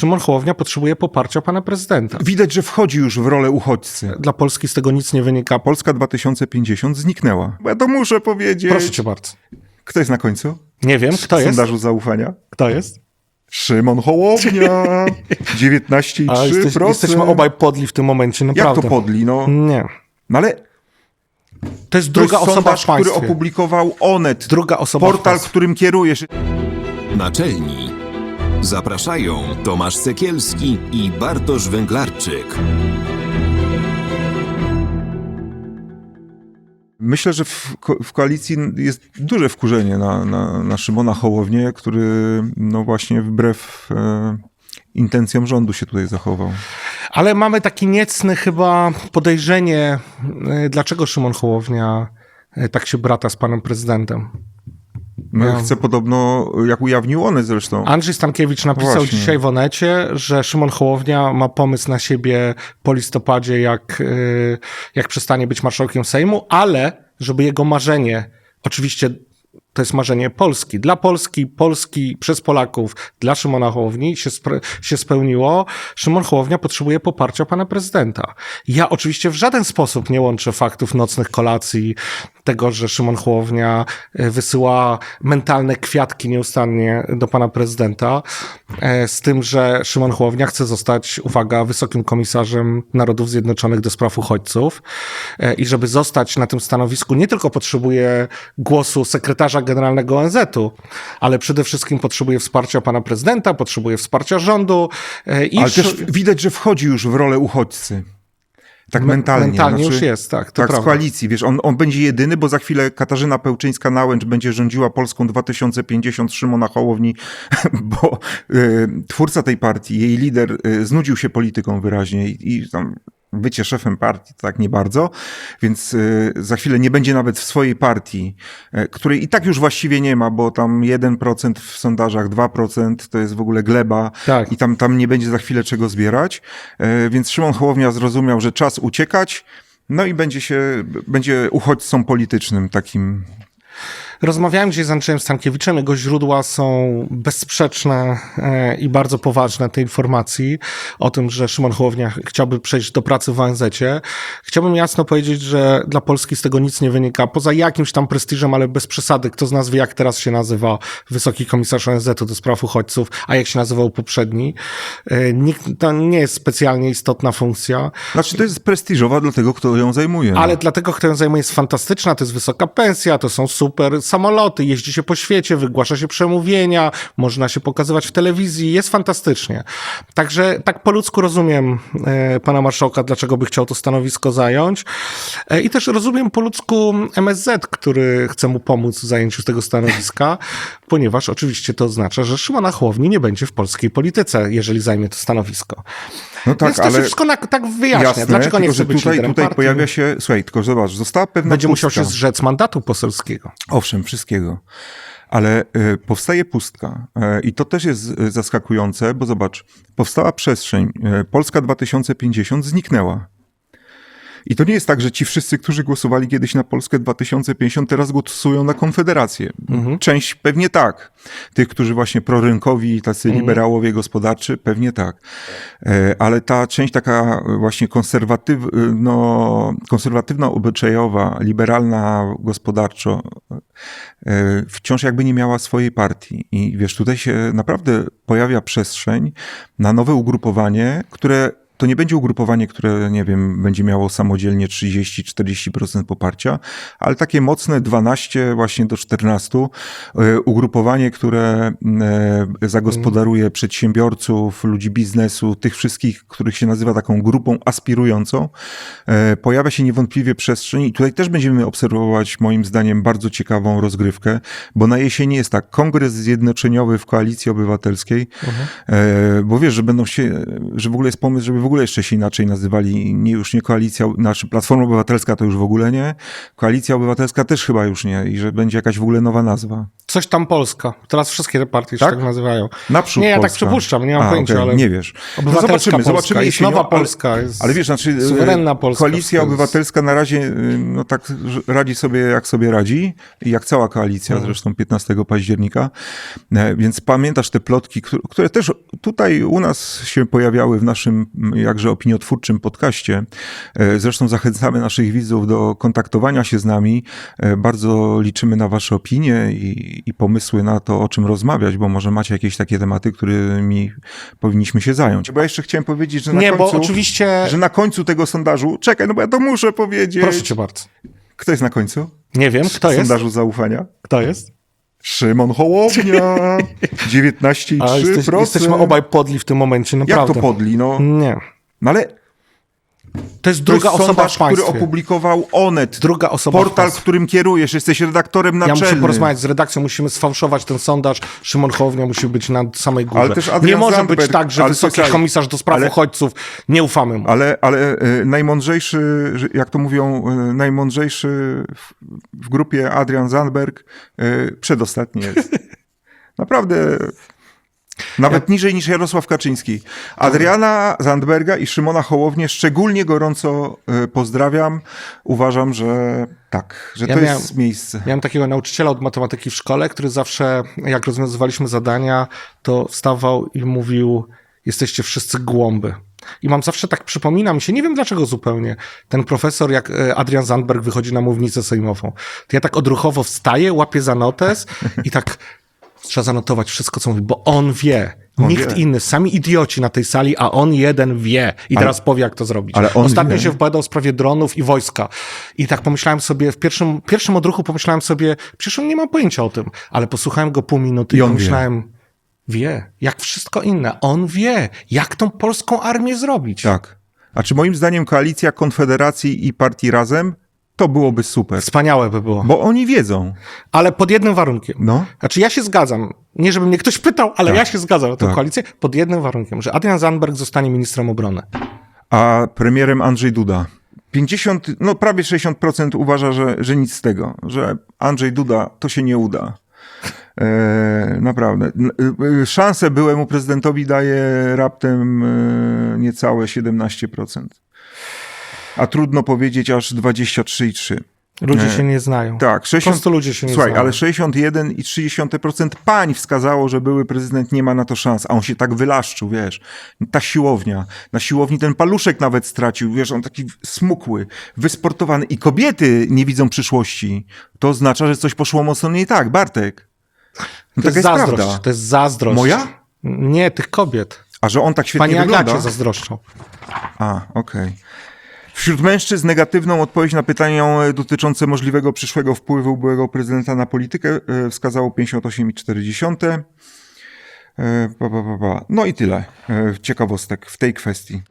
Szymon Hołownia potrzebuje poparcia pana prezydenta. Widać, że wchodzi już w rolę uchodźcy. Dla Polski z tego nic nie wynika. Polska 2050 zniknęła. Ja to muszę powiedzieć. Proszę cię bardzo. Kto jest na końcu? Nie wiem, kto w jest? sondażu zaufania? Kto jest? Szymon Hołownia. 19,3%. A jesteś, jesteśmy obaj podli w tym momencie, Jak naprawdę. to podli? No, Nie. no ale To jest to druga jest osoba sondaż, w który opublikował Onet. Druga osoba w Portal, którym kierujesz. Naczelni. Zapraszają Tomasz Sekielski i Bartosz Węglarczyk. Myślę, że w, ko- w koalicji jest duże wkurzenie na, na, na Szymona Hołownię, który no właśnie wbrew e, intencjom rządu się tutaj zachował. Ale mamy taki niecny chyba podejrzenie, y, dlaczego Szymon Hołownia y, tak się brata z panem prezydentem. No, Chce podobno, jak ujawnił one zresztą, Andrzej Stankiewicz napisał Właśnie. dzisiaj w Onecie, że Szymon Hołownia ma pomysł na siebie po listopadzie, jak, y, jak przestanie być marszałkiem Sejmu, ale żeby jego marzenie, oczywiście to jest marzenie Polski, dla Polski, Polski przez Polaków, dla Szymona Hołowni się, się spełniło. Szymon Hołownia potrzebuje poparcia pana prezydenta. Ja oczywiście w żaden sposób nie łączę faktów nocnych kolacji, tego, że Szymon Hołownia e, wysyła mentalne kwiatki nieustannie do pana prezydenta, e, z tym, że Szymon Hołownia chce zostać, uwaga, wysokim komisarzem Narodów Zjednoczonych do spraw uchodźców e, i żeby zostać na tym stanowisku nie tylko potrzebuje głosu sekretarza generalnego ONZ-u, ale przede wszystkim potrzebuje wsparcia pana prezydenta, potrzebuje wsparcia rządu i ale też widać, że wchodzi już w rolę uchodźcy. Tak Me- mentalnie. mentalnie znaczy, już jest, tak, to Tak, z prawda. koalicji. Wiesz, on, on będzie jedyny, bo za chwilę Katarzyna Pełczyńska-Nałęcz będzie rządziła Polską 2050 Szymona Hołowni, bo y, twórca tej partii, jej lider, y, znudził się polityką wyraźnie i, i tam bycie szefem partii tak nie bardzo, więc y, za chwilę nie będzie nawet w swojej partii, y, której i tak już właściwie nie ma, bo tam 1% w sondażach, 2% to jest w ogóle gleba Tak. i tam, tam nie będzie za chwilę czego zbierać, y, więc Szymon Hołownia zrozumiał, że czas uciekać, no i będzie się, będzie uchodźcą politycznym takim. Rozmawiałem dzisiaj z Andrzejem Stankiewiczem, jego źródła są bezsprzeczne e, i bardzo poważne tej informacji o tym, że Szymon Hołownia chciałby przejść do pracy w ONZ-cie. Chciałbym jasno powiedzieć, że dla Polski z tego nic nie wynika, poza jakimś tam prestiżem, ale bez przesady. Kto z nas wie, jak teraz się nazywa wysoki komisarz ONZ-u do spraw uchodźców, a jak się nazywał poprzedni. E, Nikt, to nie jest specjalnie istotna funkcja. Znaczy to jest prestiżowa dla tego, kto ją zajmuje. Ale dlatego, kto ją zajmuje, jest fantastyczna, to jest wysoka pensja, to są super samoloty, jeździ się po świecie, wygłasza się przemówienia, można się pokazywać w telewizji, jest fantastycznie. Także tak po ludzku rozumiem e, pana marszałka, dlaczego by chciał to stanowisko zająć. E, I też rozumiem po ludzku MSZ, który chce mu pomóc w zajęciu tego stanowiska, ponieważ oczywiście to oznacza, że Szymona Hołowni nie będzie w polskiej polityce, jeżeli zajmie to stanowisko. No tak, Więc to ale się wszystko na, tak wyjaśnia. jasne, dlaczego nie chce być tutaj, tutaj partii? pojawia się, słuchaj, tylko zobacz, została pewna Będzie musiał pustka. się zrzec mandatu poselskiego. Owszem, wszystkiego. Ale y, powstaje pustka y, i to też jest y, zaskakujące, bo zobacz, powstała przestrzeń, y, Polska 2050 zniknęła. I to nie jest tak, że ci wszyscy, którzy głosowali kiedyś na Polskę 2050, teraz głosują na Konfederację. Część pewnie tak. Tych, którzy właśnie prorynkowi, tacy liberałowie gospodarczy, pewnie tak. E, Ale ta część taka właśnie konserwatyw, no, konserwatywna, obyczajowa, liberalna gospodarczo, e, wciąż jakby nie miała swojej partii. I wiesz, tutaj się naprawdę pojawia przestrzeń na nowe ugrupowanie, które to nie będzie ugrupowanie, które, nie wiem, będzie miało samodzielnie 30-40% poparcia, ale takie mocne 12 właśnie do 14, e, ugrupowanie, które e, zagospodaruje przedsiębiorców, ludzi biznesu, tych wszystkich, których się nazywa taką grupą aspirującą, e, pojawia się niewątpliwie przestrzeń i tutaj też będziemy obserwować moim zdaniem bardzo ciekawą rozgrywkę, bo na jesieni jest tak, kongres zjednoczeniowy w Koalicji Obywatelskiej, e, bo wiesz, że będą się, że w ogóle jest pomysł, żeby w ogóle ogóle jeszcze się inaczej nazywali, nie już nie koalicja, znaczy Platforma Obywatelska to już w ogóle nie, Koalicja Obywatelska też chyba już nie i że będzie jakaś w ogóle nowa nazwa. Coś tam Polska. Teraz wszystkie te partie się Tak? tak nazywają. Naprzód Nie, ja tak Polska. przypuszczam, nie mam A, pojęcia, okej, ale- Nie wiesz. No zobaczymy, Polska, zobaczymy jest nowa Polska, jest Ale wiesz, znaczy e, suwerenna Polska. Koalicja jest- Obywatelska na razie y, no tak radzi sobie jak sobie radzi, i jak cała koalicja Mhm. zresztą 15 października. E, Więc pamiętasz te plotki, któ- które też tutaj u nas się pojawiały w naszym jakże opiniotwórczym podcaście. E, Zresztą zachęcamy naszych widzów do kontaktowania się z nami. E, Bardzo liczymy na wasze opinie i, i pomysły na to, o czym rozmawiać, bo może macie jakieś takie tematy, którymi powinniśmy się zająć. Bo ja jeszcze chciałem powiedzieć, że na Nie, końcu... oczywiście... Że na końcu tego sondażu, czekaj, no bo ja to muszę powiedzieć. Proszę cię bardzo. Kto jest na końcu? Nie wiem, kto jest? Sondażu zaufania? Kto jest? Szymon Hołownia. 19,3%. A jesteś, jesteśmy obaj podli w tym momencie, Jak naprawdę. to podli? No, Nie. no ale To jest to druga jest osoba sondaż, w państwie. który opublikował Onet. Druga osoba Portal, którym kierujesz. Jesteś redaktorem Ja naczelnym. muszę porozmawiać z redakcją, musimy sfałszować ten sondaż. Szymon Hołownia musi być na samej górze. Ale też Adrian nie może Zandberg, być tak, że wysoki słuchaj, komisarz do spraw ale- uchodźców, nie ufamy mu. Ale, ale e, najmądrzejszy, jak to mówią, e, najmądrzejszy w, w grupie Adrian Zandberg e, przedostatni jest. Naprawdę. Nawet niżej niż Jarosław Kaczyński. Adriana Zandberga i Szymona Hołownię szczególnie gorąco e, pozdrawiam. Uważam, że tak, że Ja to miałem- jest miejsce. Miałem takiego nauczyciela od matematyki w szkole, który zawsze, jak rozwiązywaliśmy zadania, to wstawał i mówił: Jesteście wszyscy głąby. I mam zawsze tak, przypomina mi się, nie wiem dlaczego zupełnie, ten profesor, jak e, Adrian Zandberg wychodzi na mównicę sejmową, to ja tak odruchowo wstaję, łapię za notes i tak trzeba zanotować wszystko, co mówi, bo on wie. On Nikt wie. inny, sami idioci na tej sali, a on jeden wie. I Ale- teraz powie, jak to zrobić. ale on Ostatnio wie. się wypowiadał w sprawie dronów i wojska. I tak pomyślałem sobie, w pierwszym, pierwszym odruchu pomyślałem sobie, przecież on nie ma pojęcia o tym. Ale posłuchałem go pół minuty i, I pomyślałem, wie. jak wszystko inne. On wie, jak tą polską armię zrobić. Tak. A czy moim zdaniem koalicja Konfederacji i partii Razem to byłoby super? Wspaniałe by było. Bo oni wiedzą. Ale pod jednym warunkiem. No. Znaczy ja się zgadzam. Nie, żeby mnie ktoś pytał, ale Tak. ja się zgadzam na tę Tak. koalicję pod jednym warunkiem, że Adrian Zandberg zostanie ministrem obrony. a premierem Andrzej Duda. 50, no prawie 60% uważa, że, że nic z tego, że Andrzej Duda to się nie uda. E, naprawdę. Y, Szanse byłemu prezydentowi daje raptem e, niecałe 17%. A trudno powiedzieć aż 23,3%. Ludzie Nie. się nie znają. Tak, Po 60, prostu ludzie się nie Słuchaj, znają. ale 61,3% pań wskazało, że były prezydent nie ma na to szans, a on się tak wylaszczył, wiesz. Ta siłownia, na siłowni ten paluszek nawet stracił, wiesz, on taki smukły, wysportowany i kobiety nie widzą przyszłości. To oznacza, że coś poszło mocno nie tak, Bartek. No To jest jest zazdrość. prawda. To jest zazdrość. Moja? Nie, tych kobiet. A że on tak świetnie Pani wygląda. Agacie zazdroszczą. A, okej. Wśród mężczyzn negatywną odpowiedź na pytania e, dotyczące możliwego przyszłego wpływu byłego prezydenta na politykę e, wskazało 58,4. E. No i tyle ciekawostek w tej kwestii.